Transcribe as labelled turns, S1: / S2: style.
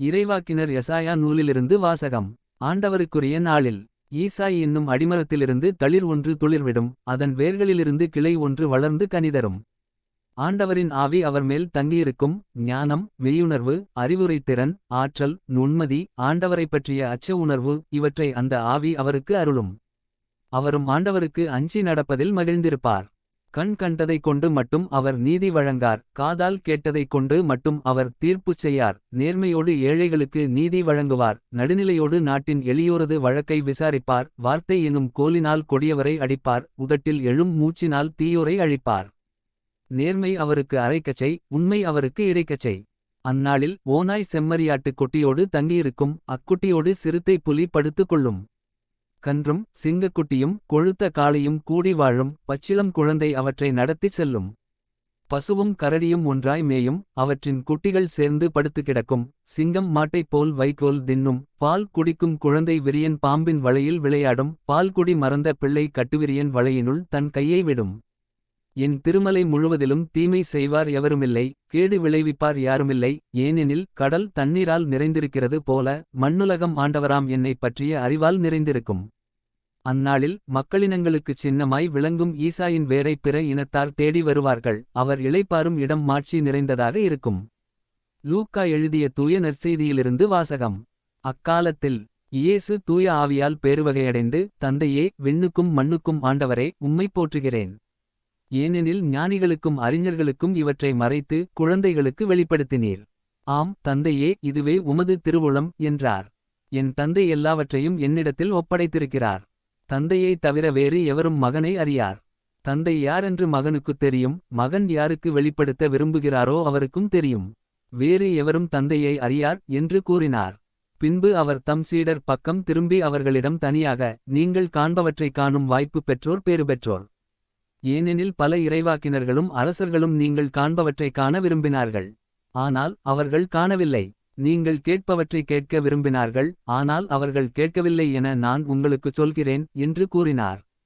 S1: இறைவாக்கினர் எசாயா நூலிலிருந்து வாசகம். ஆண்டவருக்குரிய நாளில் ஈசாய் என்னும் அடிமரத்திலிருந்து தளிர் ஒன்று துளிர்விடும் அதன் வேர்களிலிருந்து கிளை ஒன்று வளர்ந்து கனிதரும். ஆண்டவரின் ஆவி அவர் மேல் தங்கியிருக்கும் ஞானம் மெய்யுணர்வு அறிவுரைத்திறன் ஆற்றல் நுண்மதி ஆண்டவரைப் பற்றிய அச்ச உணர்வு இவற்றை அந்த ஆவி அவருக்கு அருளும். அவரும் ஆண்டவருக்கு அஞ்சி நடப்பதில் மகிழ்ந்திருப்பார். கண் கண்டதைக் கொண்டு மட்டும் அவர் நீதி வழங்கார் காதால் கேட்டதைக் கொண்டு மட்டும் அவர் தீர்ப்புச் செய்யார். நேர்மையோடு ஏழைகளுக்கு நீதி வழங்குவார் நடுநிலையோடு நாட்டின் எளியோரது வழக்கை விசாரிப்பார் வார்த்தை எனும் கோலினால் கொடியவரை அடிப்பார் உதட்டில் எழும் மூச்சினால் தீயோரை அழிப்பார். நேர்மை அவருக்கு அரைக்கச்சை உண்மை அவருக்கு இடைக்கச்சை அந்நாளில் ஓநாய் செம்மறியாட்டுக் குட்டியோடு தங்கியிருக்கும் அக்குட்டியோடு சிறுத்தை புலி படுத்துக் கொள்ளும். கன்றும் சிங்கக்குட்டியும் கொழுத்த காளையும் கூடி வாழும் பச்சிளம் குழந்தை அவற்றை நடத்திச் செல்லும். பசுவும் கரடியும் ஒன்றாய் மேயும் அவற்றின் குட்டிகள் சேர்ந்து படுத்து கிடக்கும். சிங்கம் மாட்டைப் போல் வைக்கோல் தின்னும் பால் குடிக்கும் குழந்தை விரியன் பாம்பின் வலையில் விளையாடும் பால்குடி மறந்த பிள்ளை கட்டுவிரியன் வலையினுள் தன் கையை விடும். என் திருமலை முழுவதிலும் தீமை செய்வார் எவருமில்லை கேடு விளைவிப்பார் யாருமில்லை ஏனெனில் கடல் தண்ணீரால் நிறைந்திருக்கிறது போல மண்ணுலகம் ஆண்டவராம் என்னைப் பற்றிய அறிவால் நிறைந்திருக்கும். அந்நாளில் மக்களினங்களுக்குச் சின்னமாய் விளங்கும் ஈசாயின் வேரை பிற இனத்தார் தேடி வருவார்கள் அவர் இளைப்பாரும் இடம் மாட்சி நிறைந்ததாக இருக்கும். லூக்கா எழுதிய தூய நற்செய்தியிலிருந்து வாசகம். அக்காலத்தில் இயேசு தூய ஆவியால் பேருவகையடைந்து தந்தையே விண்ணுக்கும் மண்ணுக்கும் ஆண்டவரே உம்மை போற்றுகிறேன். ஏனெனில் ஞானிகளுக்கும் அறிஞர்களுக்கும் இவற்றை மறைத்து குழந்தைகளுக்கு வெளிப்படுத்தினீர். ஆம் தந்தையே இதுவே உமது திருவுளம் என்றார். என் தந்தை எல்லாவற்றையும் என்னிடத்தில் ஒப்படைத்திருக்கிறார். தந்தையை தவிர வேறு எவரும் மகனை அறியார். தந்தை யாரென்று மகனுக்குத் தெரியும் மகன் யாருக்கு வெளிப்படுத்த விரும்புகிறாரோ அவருக்கும் தெரியும். வேறு எவரும் தந்தையை அறியார் என்று கூறினார். பின்பு அவர் தம் சீடர் பக்கம் திரும்பி அவர்களிடம் தனியாக நீங்கள் காண்பவற்றைக் காணும் வாய்ப்பு பெற்றோர் பேறு பெற்றோர். ஏனெனில் பல இறைவாக்கினர்களும் அரசர்களும் நீங்கள் காண்பவற்றைக் காண விரும்பினார்கள். ஆனால் அவர்கள் காணவில்லை. நீங்கள் கேட்பவற்றை கேட்க விரும்பினார்கள். ஆனால் அவர்கள் கேட்கவில்லை என நான் உங்களுக்குச் சொல்கிறேன் என்று கூறினார்.